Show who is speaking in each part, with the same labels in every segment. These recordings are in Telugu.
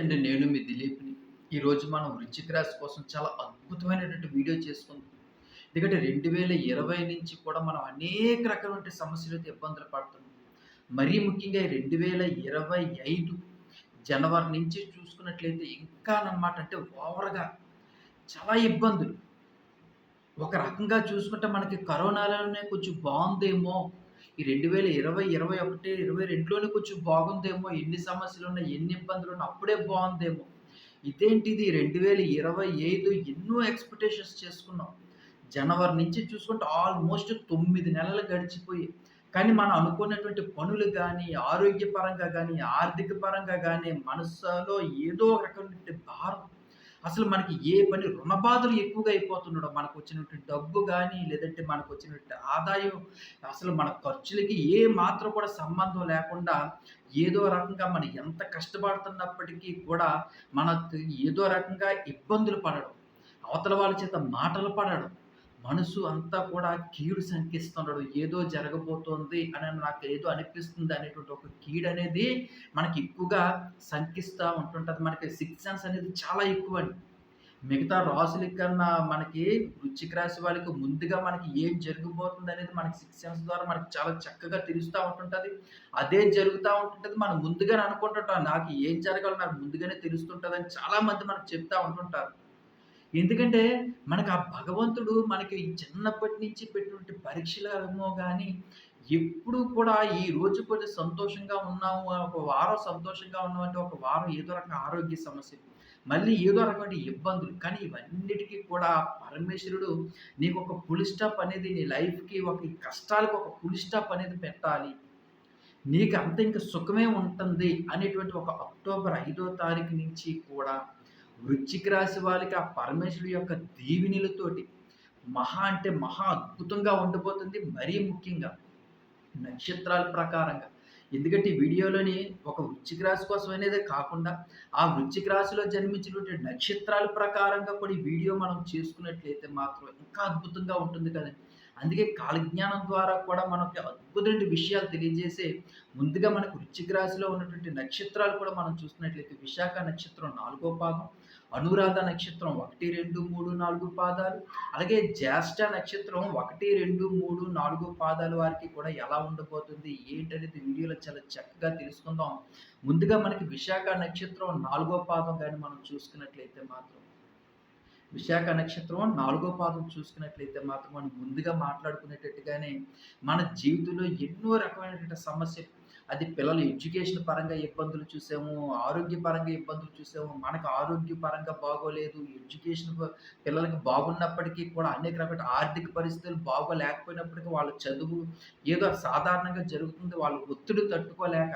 Speaker 1: అండి నేను మీ దిలీప్ని. ఈరోజు మనం వృచ్చిక రాశి కోసం చాలా అద్భుతమైనటువంటి వీడియో చేసుకుందాం. ఎందుకంటే రెండు వేల ఇరవై నుంచి కూడా మనం అనేక రకమైన సమస్యలతో ఇబ్బందులు పడుతున్నాం. మరీ ముఖ్యంగా రెండు వేల ఇరవై ఐదు జనవరి నుంచి చూసుకున్నట్లయితే ఇంకా అన్నమాట అంటే ఓవర్గా చాలా ఇబ్బందులు. ఒక రకంగా చూసుకుంటే మనకి కరోనాలోనే కొంచెం బాగుందేమో ఈ రెండు వేల ఇరవై ఇరవై ఒకటి ఇరవై రెండులోనే కొంచెం బాగుందేమో ఎన్ని సమస్యలు ఉన్నాయి ఎన్ని ఇబ్బందులు ఉన్నాయి అప్పుడే బాగుందేమో. ఇదేంటిది? రెండు వేల ఇరవై ఐదు ఎన్నో ఎక్స్పెక్టేషన్స్ చేసుకున్నాం. జనవరి నుంచి చూసుకుంటే ఆల్మోస్ట్ తొమ్మిది నెలలు గడిచిపోయి. కానీ మనం అనుకున్నటువంటి పనులు కానీ ఆరోగ్యపరంగా కానీ ఆర్థిక పరంగా కానీ మనసులో ఏదో ఒక రకమైనటువంటి భారం. అసలు మనకి ఏ పని రుణబాధలు ఎక్కువగా అయిపోతున్నాడో మనకు వచ్చినటువంటి డబ్బు కానీ లేదంటే మనకు వచ్చినటువంటి ఆదాయం అసలు మన ఖర్చులకి ఏ మాత్రం కూడా సంబంధం లేకుండా ఏదో రకంగా మనం ఎంత కష్టపడుతున్నప్పటికీ కూడా మనకు ఏదో రకంగా ఇబ్బందులు పడడం అవతల వాళ్ళ చేత మాటలు పడడం మనసు అంతా కూడా కీడు సంకిస్తున్నాడు ఏదో జరగబోతోంది అని నాకు ఏదో అనిపిస్తుంది అనేటువంటి ఒక కీడు అనేది మనకి ఎక్కువగా శంకిస్తూ ఉంటుంటుంది. మనకి సిక్స్ సెన్స్ అనేది చాలా ఎక్కువ అండి. మిగతా రాసుల కన్నా మనకి వృచ్చిక రాశి వాళ్ళకి ముందుగా మనకి ఏం జరగబోతుంది అనేది మనకి సిక్స్ సెన్స్ ద్వారా మనకి చాలా చక్కగా తెలుస్తూ ఉంటుంటుంది. అదే జరుగుతూ ఉంటుంటుంది. మనం ముందుగానే అనుకుంటుంటాం నాకు ఏం జరగాలో నాకు ముందుగానే తెలుస్తుంటుంది అని చాలామంది మనకు చెప్తూ ఉంటుంటారు. ఎందుకంటే మనకు ఆ భగవంతుడు మనకి చిన్నప్పటి నుంచి పెట్టినటువంటి పరీక్షలేమో కానీ ఎప్పుడు కూడా ఈ రోజు కొంచెం సంతోషంగా ఉన్నాము ఒక వారం సంతోషంగా ఉన్నాము అంటే ఒక వారం ఏదో రకం ఆరోగ్య సమస్యలు మళ్ళీ ఏదో రకమైన ఇబ్బందులు. కానీ ఇవన్నిటికీ కూడా పరమేశ్వరుడు నీకు ఒక పులి స్టాప్ అనేది నీ లైఫ్కి ఒక కష్టాలకు ఒక పులి స్టాప్ అనేది పెట్టాలి. నీకు అంత ఇంకా సుఖమే ఉంటుంది అనేటువంటి ఒక అక్టోబర్ ఐదో తారీఖు నుంచి కూడా వృశ్చిక రాశి వాళ్ళకి ఆ పరమేశ్వరుడు యొక్క దీవెనలతోటి మహా అంటే మహా అద్భుతంగా ఉండబోతుంది మరీ ముఖ్యంగా నక్షత్రాల ప్రకారంగా. ఎందుకంటే ఈ వీడియోలోని ఒక వృశ్చిక రాశి కోసం అనేది కాకుండా ఆ వృశ్చిక రాశిలో జన్మించినటువంటి నక్షత్రాల ప్రకారంగా కూడా ఈ వీడియో మనం చేసుకున్నట్లయితే మాత్రం ఇంకా అద్భుతంగా ఉంటుంది కదండి అందుకే కాలజ్ఞానం ద్వారా కూడా మనకి అద్భుతమైన విషయాలు తెలియజేసే ముందుగా మనకు వృశ్చిక రాశిలో ఉన్నటువంటి నక్షత్రాలు కూడా మనం చూసినట్లయితే విశాఖ నక్షత్రం నాలుగో పాదం అనురాధ నక్షత్రం ఒకటి రెండు మూడు నాలుగు పాదాలు. అలాగే జ్యేష్ఠ నక్షత్రం ఒకటి రెండు మూడు నాలుగు పాదాల వారికి కూడా ఎలా ఉండబోతుంది ఏంటనేది వీడియోలో చాలా చక్కగా తెలుసుకుందాం. ముందుగా మనకి విశాఖ నక్షత్రం నాలుగో పాదం కానీ మనం చూసుకున్నట్లయితే మాత్రం విశాఖ నక్షత్రం నాలుగో పాదం చూసుకున్నట్లయితే మాత్రం మనం ముందుగా మాట్లాడుకునేటట్టుగానే మన జీవితంలో ఎన్నో రకమైనటువంటి సమస్యలు అది పిల్లలు ఎడ్యుకేషన్ పరంగా ఇబ్బందులు చూసాము ఆరోగ్య పరంగా ఇబ్బందులు చూసాము. మనకు ఆరోగ్య పరంగా బాగోలేదు ఎడ్యుకేషన్ పిల్లలకి బాగున్నప్పటికీ కూడా అనేక రకమైన ఆర్థిక పరిస్థితులు బాగోలేకపోయినప్పటికీ వాళ్ళ చదువు ఏదో సాధారణంగా జరుగుతుంది. వాళ్ళు ఒత్తిడి తట్టుకోలేక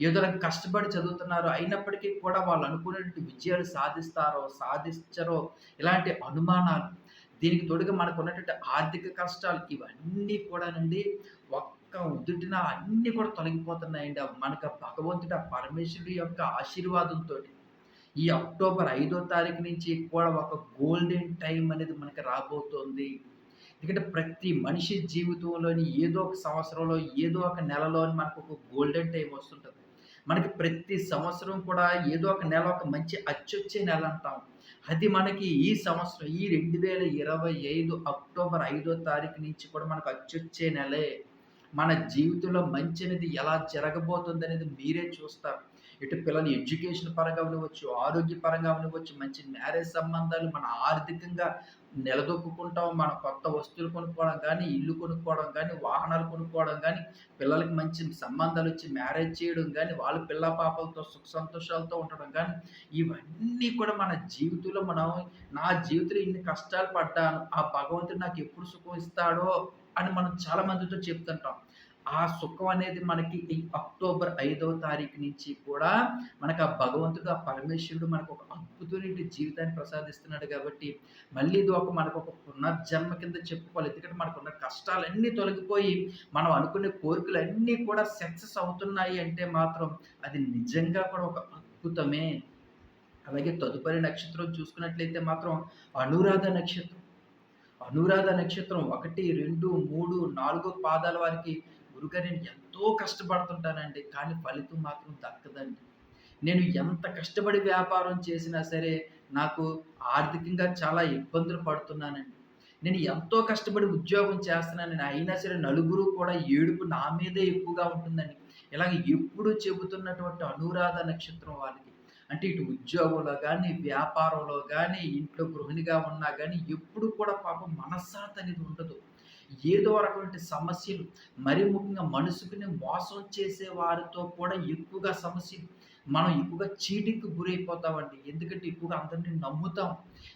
Speaker 1: ఏదో కష్టపడి చదువుతున్నారు. అయినప్పటికీ కూడా వాళ్ళు అనుకునేటువంటి విజయాలు సాధిస్తారో సాధించరో ఇలాంటి అనుమానాలు దీనికి తోడుగా మనకు ఉన్నటువంటి ఆర్థిక కష్టాలు ఇవన్నీ కూడా నుండి ఒక్క ఉద్దుటిన అన్నీ కూడా తొలగిపోతున్నాయండి. మనకు ఆ భగవంతుడు ఆ యొక్క ఆశీర్వాదంతో ఈ అక్టోబర్ ఐదో తారీఖు నుంచి కూడా ఒక గోల్డెన్ టైం అనేది మనకి రాబోతోంది. ఎందుకంటే ప్రతి మనిషి జీవితంలోని ఏదో ఒక సంవత్సరంలో ఏదో ఒక నెలలో మనకు ఒక గోల్డెన్ టైం వస్తుంటుంది. మనకి ప్రతి సంవత్సరం కూడా ఏదో ఒక నెల ఒక మంచి అచ్చొచ్చే నెల అంటాం. అది మనకి ఈ సంవత్సరం ఈ రెండు వేల ఇరవై ఐదు అక్టోబర్ ఐదో తారీఖు నుంచి కూడా మనకు అచ్చొచ్చే నెలే. మన జీవితంలో మంచి అనేది ఎలా జరగబోతుంది అనేది మీరే చూస్తారు. ఇటు పిల్లలు ఎడ్యుకేషన్ పరంగా ఉండవచ్చు ఆరోగ్య పరంగా ఉండవచ్చు మంచి మ్యారేజ్ సంబంధాలు మన ఆర్థికంగా నిలదొక్కుంటాం మన కొత్త వస్తువులు కొనుక్కోవడం కానీ ఇల్లు కొనుక్కోవడం కానీ వాహనాలు కొనుక్కోవడం కానీ పిల్లలకి మంచి సంబంధాలు వచ్చి మ్యారేజ్ చేయడం కానీ వాళ్ళ పిల్ల పాపలతో సుఖ సంతోషాలతో ఉండడం కానీ ఇవన్నీ కూడా మన జీవితంలో మనం నా జీవితంలో ఇన్ని కష్టాలు పడ్డాను ఆ భగవంతుడు నాకు ఎప్పుడు సుఖం ఇస్తాడో అని మనం చాలా మందితో చెప్తుంటాం. ఆ సుఖం అనేది మనకి ఈ అక్టోబర్ ఐదవ తారీఖు నుంచి కూడా మనకు ఆ భగవంతుడు ఆ పరమేశ్వరుడు మనకు ఒక అద్భుతమైన జీవితాన్ని ప్రసాదిస్తున్నాడు కాబట్టి మళ్ళీ ఇది ఒక మనకు ఒక పునర్జన్మ కింద చెప్పుకోవాలి. ఎందుకంటే మనకున్న కష్టాలన్నీ తొలగిపోయి మనం అనుకునే కోరికలు అన్నీ కూడా సక్సెస్ అవుతున్నాయి అంటే మాత్రం అది నిజంగా కూడా ఒక అద్భుతమే. అలాగే తదుపరి నక్షత్రం చూసుకున్నట్లయితే మాత్రం అనురాధ నక్షత్రం. అనురాధ నక్షత్రం ఒకటి రెండు మూడు నాలుగో పాదాల వారికి గురుగారు నేను ఎంతో కష్టపడుతుంటానండి కానీ ఫలితం మాత్రం దక్కదండి నేను ఎంత కష్టపడి వ్యాపారం చేసినా సరే నాకు ఆర్థికంగా చాలా ఇబ్బందులు పడుతున్నానండి. నేను ఎంతో కష్టపడి ఉద్యోగం చేస్తున్నానని అయినా సరే నలుగురు కూడా ఏడుపు నా మీదే ఎక్కువగా ఉంటుందని ఇలాగ ఎప్పుడు చెబుతున్నటువంటి అనురాధ నక్షత్రం వాళ్ళకి. అంటే ఇటు ఉద్యోగంలో కానీ వ్యాపారంలో కానీ ఇంట్లో గృహిణిగా ఉన్నా కానీ ఎప్పుడు కూడా పాపం మనస్సాత్ అనేది ఉండదు. ఏదో రకమైన సమస్యలు మరి ముఖ్యంగా మనసుకుని మోసం చేసే వారితో కూడా ఎక్కువగా సమస్యలు. మనం ఎక్కువగా చీటింగ్‌కి గురైపోతామండి. ఎందుకంటే ఎక్కువగా అందరిని నమ్ముతాం.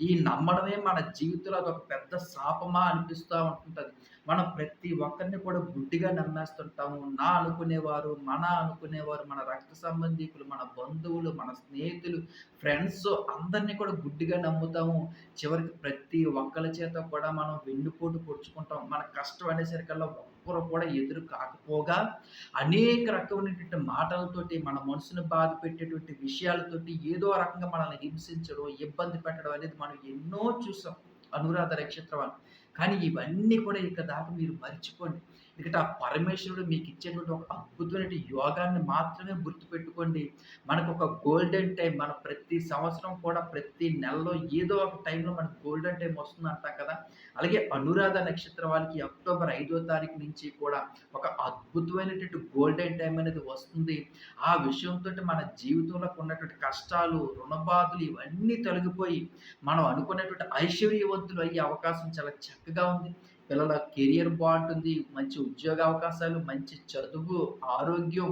Speaker 1: ఈ నమ్మడమే మన జీవితంలో అదొక పెద్ద శాపమా అనిపిస్తూ ఉంటుంది మనం ప్రతి ఒక్కరిని కూడా గుడ్డిగా నమ్మేస్తుంటాము. నా అనుకునేవారు, మన అనుకునేవారు, మన రక్త సంబంధికులు మన బంధువులు, మన స్నేహితులు, ఫ్రెండ్స్ అందరిని కూడా గుడ్డిగా నమ్ముతాము. చివరికి ప్రతి ఒక్కరి చేత కూడా మనం వెన్నుపోటు పొడుచుకుంటాం. మన కష్టం అనేసరికల్లా ఒక్కరు కూడా ఎదురు కాకపోగా అనేక రకమైనటువంటి మాటలతోటి మన మనసుని బాధ పెట్టేటువంటి విషయాలతోటి ఏదో రకంగా మనల్ని హింసించడం, ఇబ్బంది పెట్టడం అనేది మనం ఎన్నో చూసాం. అనురాధ నక్షత్రం అని. కానీ ఇవన్నీ కూడా ఇక దాకా మీరు మర్చిపోండి. ఎందుకంటే ఆ పరమేశ్వరుడు మీకిచ్చేటువంటి ఒక అద్భుతమైన యోగాన్ని మాత్రమే గుర్తుపెట్టుకోండి. మనకు ఒక గోల్డెన్ టైం మనం ప్రతి సంవత్సరం కూడా ప్రతి నెలలో ఏదో ఒక టైంలో మనకు గోల్డెన్ టైమ్ వస్తుందంటాం కదా! అలాగే అనురాధ నక్షత్రం వాళ్ళకి అక్టోబర్ ఐదో తారీఖు నుంచి కూడా ఒక అద్భుతమైనటువంటి గోల్డెన్ టైం అనేది వస్తుంది. ఆ విషయంతో మన జీవితంలో ఉన్నటువంటి కష్టాలు, రుణబాధలు ఇవన్నీ తొలగిపోయి మనం అనుకున్నటువంటి ఐశ్వర్యవంతులు అయ్యే అవకాశం చాలా చక్కగా ఉంది. పిల్లల కెరియర్ బాగుంటుంది మంచి ఉద్యోగ అవకాశాలు, మంచి చదువు, ఆరోగ్యం,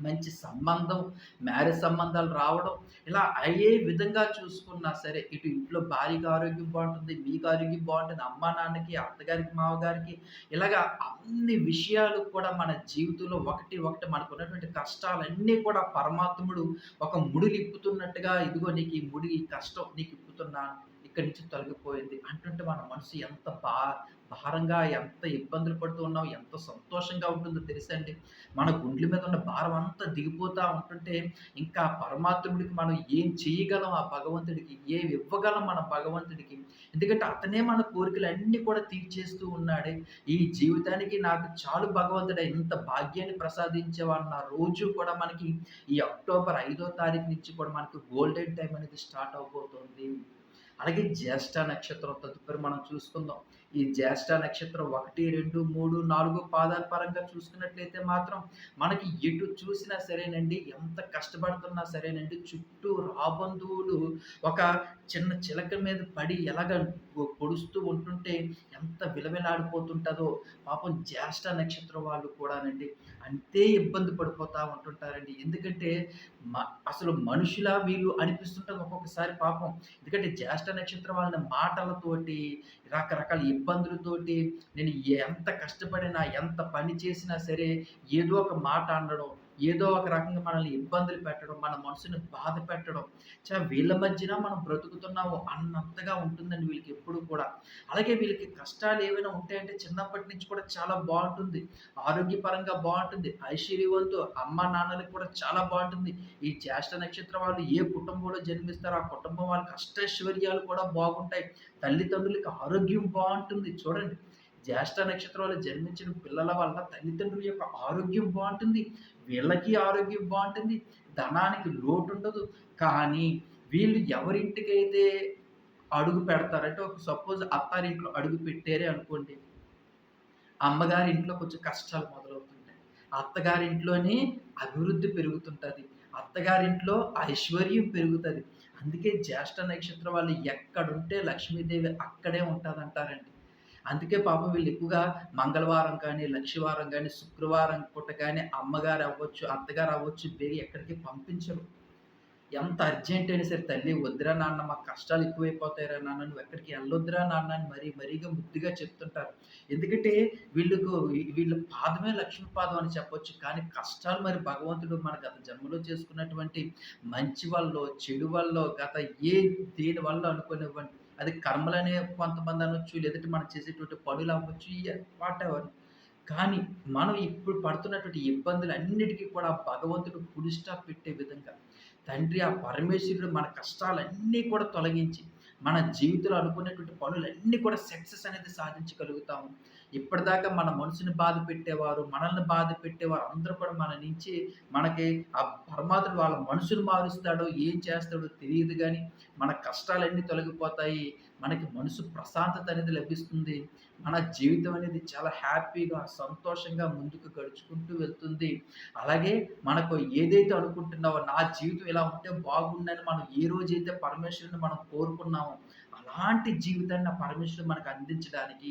Speaker 1: మంచి సంబంధం, మ్యారేజ్ సంబంధాలు రావడం, ఇలా అయ్యే విధంగా చూసుకున్నా సరే, ఇటు ఇంట్లో భార్యకి ఆరోగ్యం బాగుంటుంది మీకు ఆరోగ్యం బాగుంటుంది అమ్మా, నాన్నకి, అత్తగారికి, మామగారికి ఇలాగా అన్ని విషయాలు కూడా మన జీవితంలో ఒకటి, ఒకటి మనకు ఉన్నటువంటి కష్టాలన్నీ కూడా పరమాత్ముడు ఒక ముడులిప్పుతున్నట్టుగా, ఇదిగో నీకు ఈ ముడి, ఈ కష్టం నీకు ఇప్పుతున్నాను. ఇక్కడి నుంచి తొలగిపోయింది. అంటుంటే మన మనసు ఎంత బా భారంగా, ఎంత ఇబ్బందులు పడుతూ ఉన్నాం, ఎంత సంతోషంగా ఉంటుందో తెలుసండి. మన గుండెల మీద ఉన్న భారం అంతా దిగిపోతూ ఉంటుంటే, ఇంకా పరమాత్ముడికి మనం ఏం చేయగలం ఆ భగవంతుడికి? ఏం ఇవ్వగలం మన భగవంతుడికి? ఎందుకంటే అతనే మన కోరికలు అన్నీ కూడా తీర్చేస్తూ ఉన్నాడే. ఈ జీవితానికి నాకు చాలు భగవంతుడే ఇంత భాగ్యాన్ని ప్రసాదించావన్న రోజు కూడా మనకి ఈ అక్టోబర్ ఐదో తారీఖు నుంచి కూడా మనకి గోల్డెన్ టైం అనేది స్టార్ట్ అవబోతోంది అలాగే జ్యేష్ఠ నక్షత్రం తదుపరి మనం చూసుకుందాం. ఈ జ్యేష్ఠ నక్షత్రం 1, 2, 3, 4 పాదాల పరంగా చూసుకున్నట్లయితే మాత్రం మనకి ఎటు చూసినా సరేనండి, ఎంత కష్టపడుతున్నా సరేనండి, చుట్టూ రాబంధువులు ఒక చిన్న చిలక మీద పడి ఎలాగ పొడుస్తూ ఉంటుంటే ఎంత విలవిలాడిపోతుంటుందో పాపం జ్యేష్ఠ నక్షత్రం వాళ్ళు కూడానండి అంతే ఇబ్బంది పడిపోతూ ఉంటుంటారండి. ఎందుకంటే మ అసలు మనుషులా వీళ్ళు అనిపిస్తుంటది ఒక్కొక్కసారి పాపం. ఎందుకంటే జ్యేష్ఠ నక్షత్రం వాళ్ళని మాటలతోటి, రకరకాల ఇబ్బందులతోటి నేను ఎంత కష్టపడినా, ఎంత పని చేసినా సరే ఏదో ఒక మాట అనడం, ఏదో ఒక రకంగా మనల్ని ఇబ్బందులు పెట్టడం, మన మనసుని బాధ పెట్టడం. చా వీళ్ళ మధ్యన మనం బ్రతుకుతున్నాము అన్నంతగా ఉంటుందండి వీళ్ళకి ఎప్పుడు కూడా. అలాగే వీళ్ళకి కష్టాలు ఏమైనా ఉంటాయంటే చిన్నప్పటి నుంచి కూడా చాలా బాగుంటుంది ఆరోగ్యపరంగా బాగుంటుంది ఐశ్వర్యవంతు అమ్మా, నాన్నలకి కూడా చాలా బాగుంటుంది ఈ జ్యేష్ఠ నక్షత్రం వాళ్ళు ఏ కుటుంబంలో జన్మిస్తారో ఆ కుటుంబం వాళ్ళకి అష్టైశ్వర్యాలు కూడా బాగుంటాయి. తల్లిదండ్రులకి ఆరోగ్యం బాగుంటుంది చూడండి జ్యేష్ఠ నక్షత్రంలో జన్మించిన పిల్లల వల్ల తల్లిదండ్రుల యొక్క ఆరోగ్యం బాగుంటుంది. వీళ్ళకి ఆరోగ్యం బాగుంటుంది. ధనానికి లోటు ఉండదు కానీ వీళ్ళు ఎవరింటికైతే అడుగు పెడతారంటే ఒక సపోజ్ అత్తారింట్లో అడుగు పెట్టారే అనుకోండి. అమ్మగారి ఇంట్లో కొంచెం కష్టాలు మొదలవుతుంటాయి. అత్తగారింట్లోని అభివృద్ధి పెరుగుతుంటుంది. అత్తగారింట్లో ఐశ్వర్యం పెరుగుతుంది. అందుకే జ్యేష్ఠ నక్షత్రం వాళ్ళు ఎక్కడుంటే లక్ష్మీదేవి అక్కడే ఉంటుంది అంటారండి అందుకే పాపం వీళ్ళు ఎక్కువగా మంగళవారం కానీ, లక్షవారం కానీ శుక్రవారం పూట కానీ అమ్మగారు అవ్వచ్చు, అత్తగారు అవ్వచ్చు బేగి ఎక్కడికి పంపించరు. ఎంత అర్జెంట్ అయినా సరే తల్లి వద్దురా నాన్న మాకు కష్టాలు ఎక్కువైపోతాయిరా నాన్న నువ్వు ఎక్కడికి వెళ్ళొద్దురా నాన్న అని మరీ మరీగా ముద్దుగా చెప్తుంటారు. ఎందుకంటే వీళ్ళకు వీళ్ళ పాదమే లక్ష్మీ పాదం అని చెప్పొచ్చు. కానీ కష్టాలు మరి భగవంతుడు మన గత జన్మలో చేసుకున్నటువంటి మంచి వల్ల చెడు వల్ల గత ఏ దేని వల్ల అనుకోనివ్వండి. అది కర్మలనే కొంతమంది అనొచ్చు. లేదంటే మనం చేసేటువంటి పనులవ్వచ్చు. వాట్ ఎవర్ కానీ మనం ఇప్పుడు పడుతున్నటువంటి ఇబ్బందులు అన్నిటికీ కూడా భగవంతుడు ఫుల్ పెట్టే విధంగా తండ్రి ఆ పరమేశ్వరుడు మన కష్టాలన్నీ కూడా తొలగించి, మన జీవితంలో అనుకునేటువంటి పనులన్నీ కూడా సక్సెస్ అనేది సాధించగలుగుతాము. ఇప్పటిదాకా మన మనసుని బాధ పెట్టేవారు, మనల్ని బాధ పెట్టేవారు అందరూ కూడా మన నుంచి మనకి ఆ పరమాత్ముడు వాళ్ళ మనసును మారుస్తాడో, ఏం చేస్తాడో తెలియదు కానీ మన కష్టాలన్నీ తొలగిపోతాయి. మనకి మనసు ప్రశాంతత అనేది లభిస్తుంది. మన జీవితం అనేది చాలా హ్యాపీగా, సంతోషంగా ముందుకు గడుచుకుంటూ వెళ్తుంది. అలాగే మనకు ఏదైతే అనుకుంటున్నావో, నా జీవితం ఇలా ఉంటే బాగుండని మనం ఏ రోజైతే పరమేశ్వరుని మనం కోరుకున్నామో, అలాంటి జీవితాన్ని ఆ పరమేశ్వరుడు మనకు అందించడానికి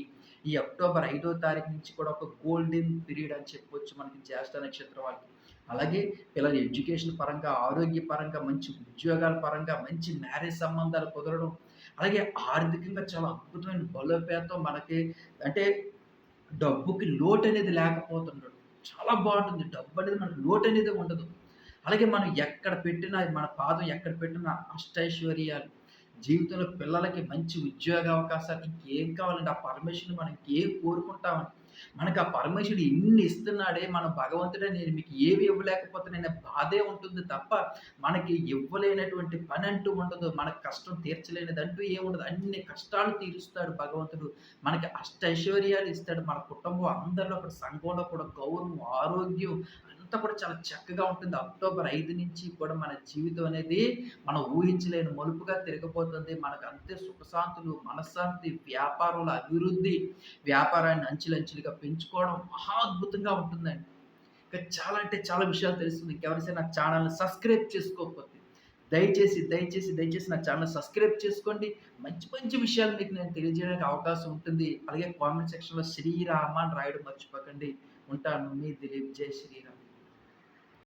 Speaker 1: ఈ అక్టోబర్ ఐదో తారీఖు నుంచి కూడా ఒక గోల్డెన్ పీరియడ్ అని చెప్పొచ్చు మనకి జ్యేష్ఠ నక్షత్రం వాళ్ళకి. అలాగే పిల్లల ఎడ్యుకేషన్ పరంగా, ఆరోగ్య పరంగా, మంచి ఉద్యోగాల పరంగా, మంచి మ్యారేజ్ సంబంధాలు కుదరడం, అలాగే ఆర్థికంగా చాలా అద్భుతమైన బలోపేతం మనకి అంటే డబ్బుకి లోటు అనేది లేకపోతుండడం. చాలా బాగుంటుంది డబ్బు అనేది మనకు అనేది ఉండదు. అలాగే మనం ఎక్కడ పెట్టినా మన పాదం ఎక్కడ పెట్టినా అష్టైశ్వర్యాలు, జీవితంలో పిల్లలకి మంచి ఉద్యోగ అవకాశాలు ఇంకేం కావాలంటే ఆ పరమేశ్వరుని మనం ఏం కోరుకుంటామని మనకు ఆ పరమేశ్వరుడు ఎన్ని ఇస్తున్నాడే మన భగవంతుడే నేను మీకు ఏమి నేను బాధే ఉంటుంది తప్ప, మనకి ఇవ్వలేనటువంటి పని అంటూ ఉండదు. మన కష్టం తీర్చలేనిదంటూ ఏముండదు. అన్ని కష్టాలు తీరుస్తాడు భగవంతుడు. మనకి అష్టైశ్వర్యాలు ఇస్తాడు. మన కుటుంబం అందరిలో కూడా సంఘంలో కూడా గౌరవం, ఆరోగ్యం అంతా కూడా చాలా చక్కగా ఉంటుంది. అక్టోబర్ ఐదు నుంచి కూడా మన జీవితం అనేది మనం ఊహించలేని మలుపుగా తిరగబోతుంది. మనకు అంతే సుఖశాంతులు, మనశ్శాంతి, వ్యాపారుల అభివృద్ధి, వ్యాపారాన్ని అంచులంచులుగా పెంచుకోవడం మహా అద్భుతంగా ఉంటుందండి. ఇంకా చాలా అంటే చాలా విషయాలు తెలుస్తుంది. ఇంకెవరైనా నా ఛానల్ని సబ్స్క్రైబ్ చేసుకోకపోతే దయచేసి, దయచేసి, దయచేసి నా ఛానల్ సబ్స్క్రైబ్ చేసుకోండి. మంచి మంచి విషయాలు మీకు నేను తెలియజేయడానికి అవకాశం ఉంటుంది. అలాగే కామెంట్ సెక్షన్‌లో శ్రీరామ అని రాయడం మర్చిపోకండి. ఉంటాను. మీ దిలీప్. జై శ్రీరామ్.